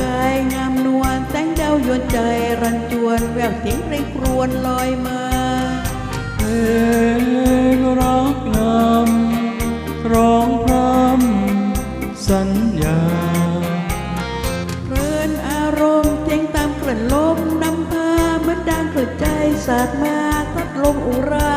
กายงามนวลแสงดาวยวนใจรันจวนแววเสียงเพลงครวญลอยมาเพลงรักนำร้องพรำสัญญาเพลินอารมณ์เพลงตามกลิ่นลมนำพาเมือดังกระใจสาดมาพัดลมอุรา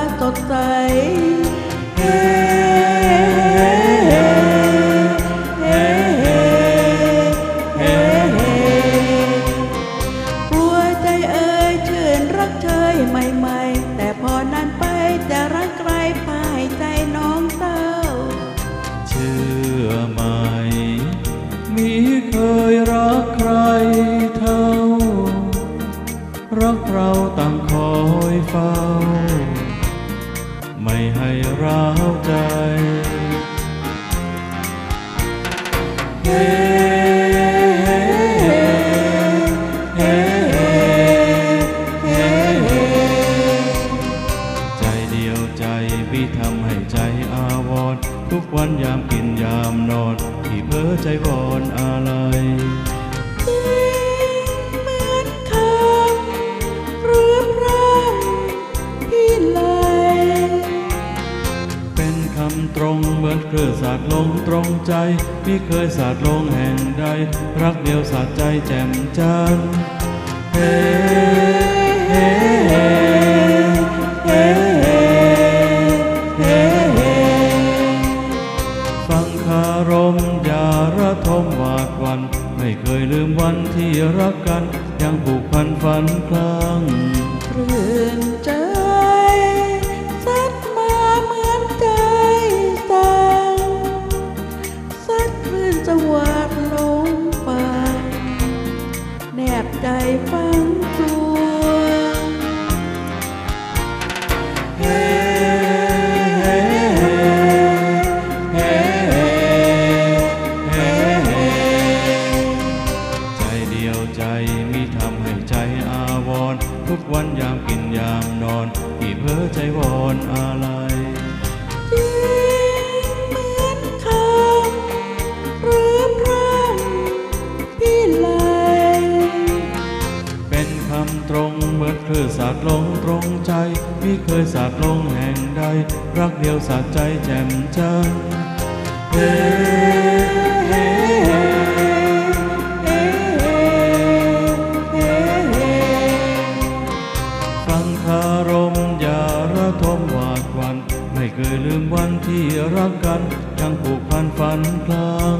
รักเราต่างคอยเฝ้า ไม่ให้ร้าวใจเฮ้ทุกวันยามกินยามนอนพี่เพ้อใจวอนอะไร ตรงเหมือนเครือสาดลงตรงใจพี่เคยสาดลงแห่งใด รักเดียวสาดใจแจ่มจันเฮ้เฮ้เฮ้เฮ้เฮ้เฮ้ฟังคารมอย่าระทมหวาดวัน ไม่เคยลืมวันที่รักกัน ยังผูกพันฝันครั้งคลื่นใจ อนกี่เพ้อใจวอนอะไรจริงเหมือนคำหรือพรำพี่ไหลเป็นคำตรงเหมื่อนคลื่นสาดลงตรงใจมิเคยสาดลงแห่งใด รักเดียวสาดใจแจ่มจันทร์เฮ้่ลืมวันที่รักกันยังผูกพันฝันคลั่ง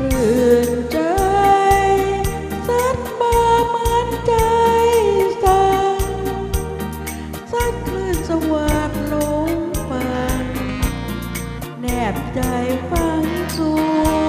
รื่นใจสักบามันใจสั่นสักคลื่นสวัสดลงฟังแนบใจฟังสู่